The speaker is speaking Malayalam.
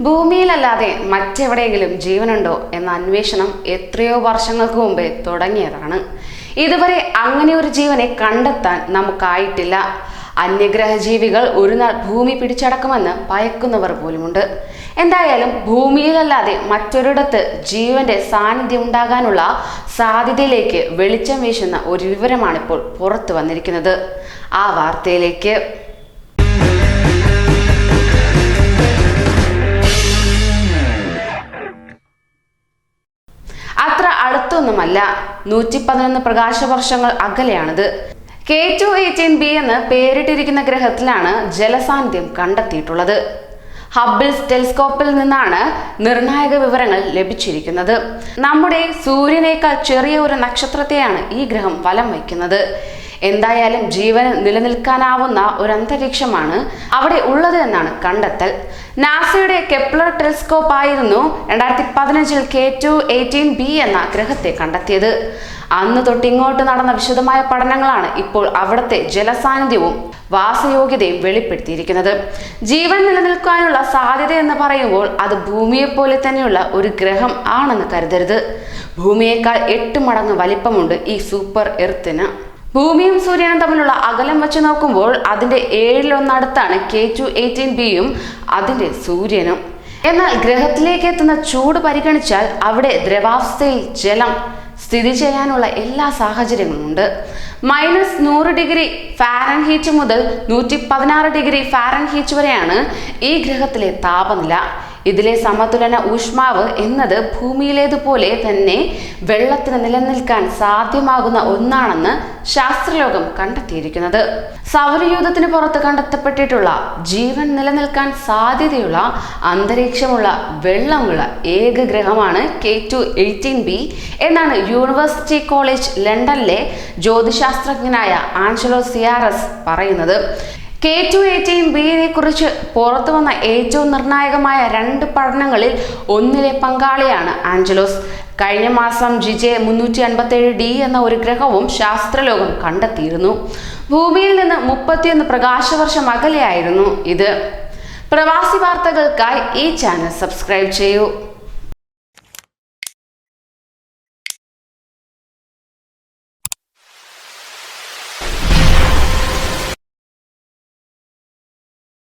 ഭൂമിയിലല്ലാതെ മറ്റെവിടെയെങ്കിലും ജീവനുണ്ടോ എന്ന അന്വേഷണം എത്രയോ വർഷങ്ങൾക്ക് മുമ്പേ തുടങ്ങിയതാണ്. ഇതുവരെ അങ്ങനെ ഒരു ജീവനെ കണ്ടെത്താൻ നമുക്കായിട്ടില്ല. അന്യഗ്രഹ ജീവികൾ ഒരു നാൾ ഭൂമി പിടിച്ചടക്കുമെന്ന് ഭയക്കുന്നവർ പോലുമുണ്ട്. എന്തായാലും ഭൂമിയിലല്ലാതെ മറ്റൊരിടത്ത് ജീവന്റെ സാന്നിധ്യം ഉണ്ടാകാനുള്ള സാധ്യതയിലേക്ക് വെളിച്ചം വീശുന്ന ഒരു വിവരമാണിപ്പോൾ പുറത്തു വന്നിരിക്കുന്നത്. ആ വാർത്തയിലേക്ക്. അടുത്തൊന്നുമല്ല നൂറ്റി പതിനൊന്ന് പ്രകാശ വർഷങ്ങൾ അകലെയാണിത്. കെ ടു എയ്റ്റീൻ ബി എന്ന് പേരിട്ടിരിക്കുന്ന ഗ്രഹത്തിലാണ് ജലസാന്നിധ്യം കണ്ടെത്തിയിട്ടുള്ളത്. ഹബിൾസ് ടെലിസ്കോപ്പിൽ നിന്നാണ് നിർണായക വിവരങ്ങൾ ലഭിച്ചിരിക്കുന്നത്. നമ്മുടെ സൂര്യനേക്കാൾ ചെറിയ ഒരു നക്ഷത്രത്തെയാണ് ഈ ഗ്രഹം വലം വയ്ക്കുന്നത്. എന്തായാലും ജീവന് നിലനിൽക്കാനാവുന്ന ഒരു അന്തരീക്ഷമാണ് അവിടെ ഉള്ളത് എന്നാണ് കണ്ടെത്തൽ. നാസയുടെ കെപ്ലർ ടെലിസ്കോപ്പ് ആയിരുന്നു രണ്ടായിരത്തി പതിനഞ്ചിൽ കെ ടു എയ്റ്റീൻ ബി എന്ന ഗ്രഹത്തെ കണ്ടെത്തിയത്. അന്ന് തൊട്ടിങ്ങോട്ട് നടന്ന വിശദമായ പഠനങ്ങളാണ് ഇപ്പോൾ അവിടുത്തെ ജലസാന്നിധ്യവും വാസയോഗ്യതയും വെളിപ്പെടുത്തിയിരിക്കുന്നത്. ജീവൻ നിലനിൽക്കാനുള്ള സാധ്യത എന്ന് പറയുമ്പോൾ അത് ഭൂമിയെ പോലെ തന്നെയുള്ള ഒരു ഗ്രഹം ആണെന്ന് കരുതരുത്. ഭൂമിയേക്കാൾ എട്ട് മടങ്ങ് വലിപ്പമുണ്ട് ഈ സൂപ്പർ എർത്തിന്. ഭൂമിയും സൂര്യനും തമ്മിലുള്ള അകലം വെച്ച് നോക്കുമ്പോൾ അതിന്റെ ഏഴിലൊന്നടുത്താണ് കെ ടു എയ്റ്റീൻ ബിയും അതിന്റെ സൂര്യനും. എന്നാൽ ഗ്രഹത്തിലേക്ക് എത്തുന്ന ചൂട് പരിഗണിച്ചാൽ അവിടെ ദ്രവാവസ്ഥയിൽ ജലം സ്ഥിതി ചെയ്യാനുള്ള എല്ലാ സാഹചര്യങ്ങളും ഉണ്ട്. മൈനസ് നൂറ് ഡിഗ്രി ഫാരൻ ഹീറ്റ് മുതൽ നൂറ്റി പതിനാറ് ഡിഗ്രി ഫാരൻ ഹീറ്റ് വരെയാണ് ഈ ഗ്രഹത്തിലെ താപനില. ഇതിലെ സമതുലന ഊഷ്മാവ് എന്നത് ഭൂമിയിലേതുപോലെ തന്നെ വെള്ളത്തിന് നിലനിൽക്കാൻ സാധ്യമാകുന്ന ഒന്നാണെന്ന് ശാസ്ത്രലോകം കണ്ടെത്തിയിരിക്കുന്നത്. സൗരയൂഥത്തിന് പുറത്ത് കണ്ടെത്തപ്പെട്ടിട്ടുള്ള ജീവൻ നിലനിൽക്കാൻ സാധ്യതയുള്ള അന്തരീക്ഷമുള്ള വെള്ളമുള്ള ഏക ഗ്രഹമാണ് കെ ടു എയ്റ്റീൻ ബി എന്നാണ് യൂണിവേഴ്സിറ്റി കോളേജ് ലണ്ടനിലെ ജ്യോതിശാസ്ത്രജ്ഞനായ ആഞ്ചലോ സിയാറസ് പറയുന്നത്. കെ ടു എയ്റ്റീൻ ബിയെ കുറിച്ച് പുറത്തു വന്ന ഏറ്റവും നിർണായകമായ രണ്ട് പഠനങ്ങളിൽ ഒന്നിലെ പങ്കാളിയാണ് ആഞ്ചലോസ്. കഴിഞ്ഞ മാസം ജിജെ മുന്നൂറ്റി അൻപത്തേഴ് ഡി എന്ന ഒരു ഗ്രഹവും ശാസ്ത്രലോകം കണ്ടെത്തിയിരുന്നു. ഭൂമിയിൽ നിന്ന് മുപ്പത്തിയൊന്ന് പ്രകാശവർഷം അകലെയായിരുന്നു ഇത്. പ്രവാസി വാർത്തകൾക്കായി ഈ ചാനൽ സബ്സ്ക്രൈബ് ചെയ്യൂ.